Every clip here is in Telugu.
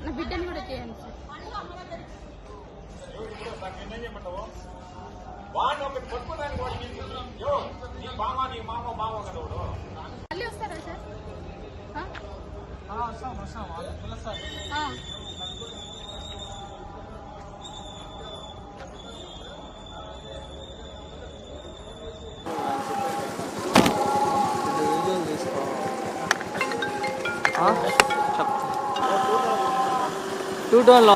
నా బిడ్డని కూడా చేయండి సార్ మళ్ళీ వస్తారా సార్ ఆ? ఆ. టూ టోన్లో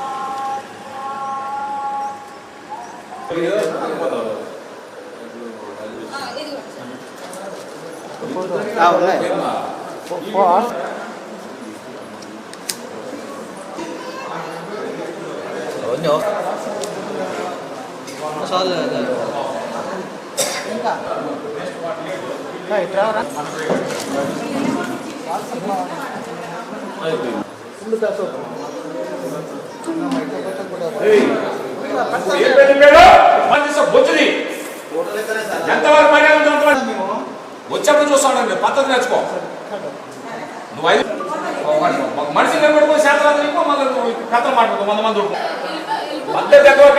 చాలు ఏం పెళ్ళి పేరు? మన చేసే బొచ్చుది. ఎంతవరకు మర్యాద వచ్చేప్పుడు చూస్తాను పద్ధతి నేర్చుకో నువ్వు ఐదు మనిషి నిలబెట్టుకుని శాతం మళ్ళీ కథలు మాట్లాడుకో వంద మంది ఉడుకో పద్ధతి ఎంతవరకు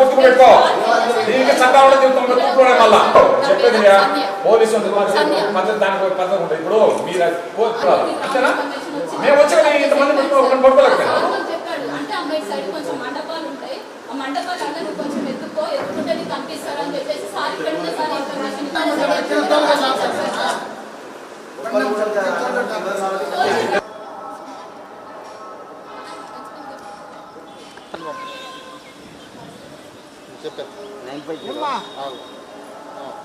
గుర్తు చూసుకోవడం మళ్ళా. చెప్పేది పోలీసు పద్ధతి దానికి పద్ధతి ఉంటుంది ఇప్పుడు మీరు? మేము వచ్చి ఇంతమంది పెట్టుకో ఒకరిని పట్టుకోలేకపోయినా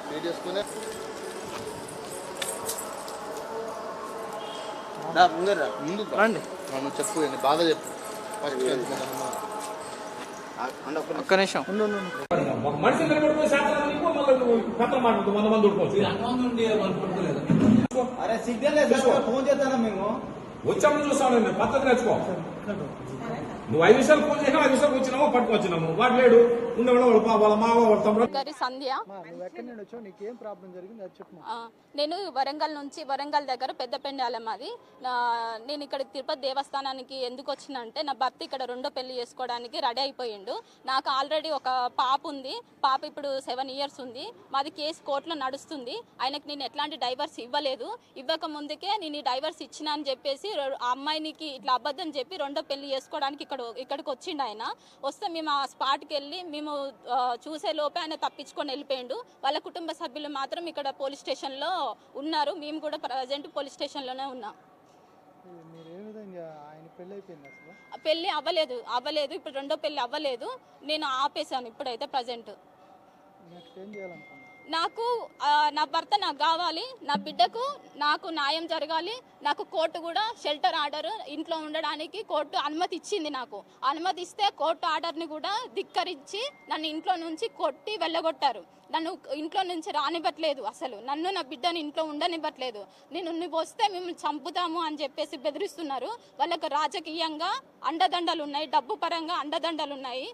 కనిపిస్తారు సార్. ముందు రండి. నువ్వు చెప్పు బాధ చెప్పు. ఒక్క నిమిషం. మనిషి నిలబెట్టుకుని శాతం నీకు మళ్ళీ నువ్వు కథలు మాట్లాడుకో వంద మంది ఉడుకోవచ్చు అరే సిగ్నల్ ఫోన్ చేస్తానా మేము. వచ్చాము చూస్తాను నేను పద్ధతి నేర్చుకో నువ్వు ఐదు నిమిషాలు ఫోన్ చేసినా ఐదు నిమిషాలు వచ్చినామో పట్టుకొచ్చినాము. వాడు లేడు. ఉండేవాడు వాళ్ళ వాళ్ళ మావ వాళ్ళ తమ్ముడు. గారి సంధ్య. నువ్వు ఎక్కడి నుండి వచ్చావు? నీకేం ప్రాబ్లం జరిగింది? అది చెప్పు ఆ, నేను వరంగల్ నుంచి వరంగల్ దగ్గర పెద్ద పెండాలం అది. నా- నేను ఇక్కడ తిరుపతి దేవస్థానానికి ఎందుకు వచ్చినంటే నా భర్త ఇక్కడ రెండో పెళ్ళి చేసుకోవడానికి రెడీ అయిపోయిండు. నాకు ఆల్రెడీ ఒక పాప ఉంది. పాప ఇప్పుడు సెవెన్ ఇయర్స్ ఉంది. మాది కేసు కోర్టులో నడుస్తుంది. ఆయనకి నేను ఎట్లాంటి డైవర్స్ ఇవ్వలేదు. ఇవ్వక ముందుకే నేను ఈ డైవర్స్ ఇచ్చిన అని చెప్పేసి ఆ అమ్మాయినికి ఇట్లా అబద్ధం చెప్పి రెండో పెళ్ళి చేసుకోవడానికి ఇక్కడ ఇక్కడికి వచ్చిండు ఆయన. వస్తే మేము ఆ స్పాట్కి వెళ్ళి మేము చూసే లోపే ఆయన తప్పించుకొని వెళ్ళిపోయిండు. వాళ్ళ కుటుంబ సభ్యులు మాత్రం ఇక్కడ పోలీస్ స్టేషన్లో ఉన్నారు. మేము కూడా ప్రజెంట్ పోలీస్ స్టేషన్లోనే ఉన్నాం. పెళ్ళి అవ్వలేదు. అవ్వలేదు. ఇప్పుడు రెండో పెళ్ళి అవ్వలేదు. నేను ఆపేశాను ఇప్పుడైతే ప్రజెంట్. నెక్స్ట్ ఏం చేయాలనుకున్నాను నాకు నా భర్త నాకు కావాలి నా బిడ్డకు నాకు న్యాయం జరగాలి నాకు కోర్టు కూడా షెల్టర్ ఆర్డర్ ఇంట్లో ఉండడానికి కోర్టు అనుమతి ఇచ్చింది నాకు. అనుమతి ఇస్తే కోర్టు ఆర్డర్ని కూడా ధిక్కరించి నన్ను ఇంట్లో నుంచి కొట్టి వెళ్ళగొట్టారు. నన్ను ఇంట్లో నుంచి రానివ్వట్లేదు అసలు. నన్ను నా బిడ్డని ఇంట్లో ఉండనివ్వట్లేదు. నేను నువ్వు వస్తే మేము చంపుతాము అని చెప్పేసి బెదిరిస్తున్నారు. వాళ్ళకు రాజకీయంగా అండదండలు ఉన్నాయి డబ్బు పరంగా అండదండలు ఉన్నాయి.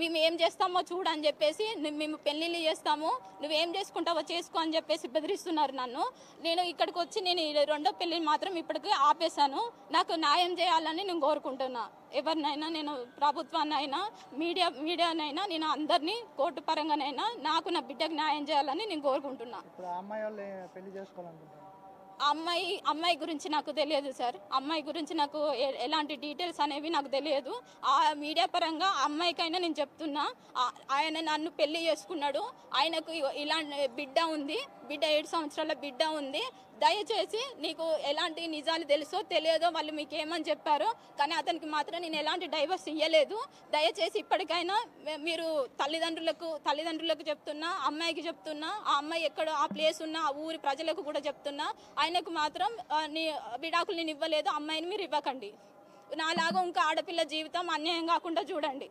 మేము ఏం చేస్తామో చూడని చెప్పేసి మేము పెళ్ళిళ్ళు చేస్తాము నువ్వేం చేసుకుంటావో చేసుకో అని చెప్పేసి బెదిరిస్తున్నారు నన్ను. నేను ఇక్కడికి వచ్చి నేను ఈ రెండో పెళ్ళిని మాత్రం ఇప్పటికి ఆపేశాను. నాకు న్యాయం చేయాలని నేను కోరుకుంటున్నా. ఎవరినైనా నేను ప్రభుత్వాన్నైనా మీడియా మీడియానైనా నేను అందరినీ కోర్టు పరంగానైనా నాకు నా బిడ్డకు న్యాయం చేయాలని నేను కోరుకుంటున్నా. అమ్మాయి అమ్మాయి గురించి నాకు తెలియదు సార్. అమ్మాయి గురించి నాకు ఎలాంటి డీటెయిల్స్ అనేవి నాకు తెలియదు. ఆ మీడియా పరంగా అమ్మాయికైనా నేను చెప్తున్నా. ఆయన నన్ను పెళ్ళి చేసుకున్నాడు. ఆయనకు ఇలాంటి బిడ్డ ఉంది. బిడ్డ ఏడు సంవత్సరాల బిడ్డ ఉంది. దయచేసి నీకు ఎలాంటి నిజాలు తెలుసో తెలియదో వాళ్ళు మీకు ఏమని చెప్పారో కానీ అతనికి మాత్రం నేను ఎలాంటి డైవర్స్ ఇవ్వలేదు దయచేసి ఇప్పటికైనా మీరు తల్లిదండ్రులకు తల్లిదండ్రులకు చెప్తున్నా అమ్మాయికి చెప్తున్నా ఆ అమ్మాయి ఎక్కడ ఆ ప్లేస్ ఉన్న ఆ ఊరి ప్రజలకు కూడా చెప్తున్నా ఆయనకు మాత్రం నీ విడాకులు నేను ఇవ్వలేదు అమ్మాయిని మీరు ఇవ్వకండి. నాలాగా ఇంకా ఆడపిల్ల జీవితం అన్యాయం కాకుండా చూడండి.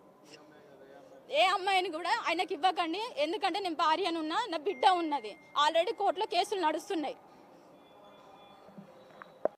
ఏ అమ్మాయిని కూడా ఆయనకి ఇవ్వకండి ఎందుకంటే నేను భార్యనున్నా నా బిడ్డ ఉన్నది. ఆల్రెడీ కోర్టులో కేసులు నడుస్తున్నాయి.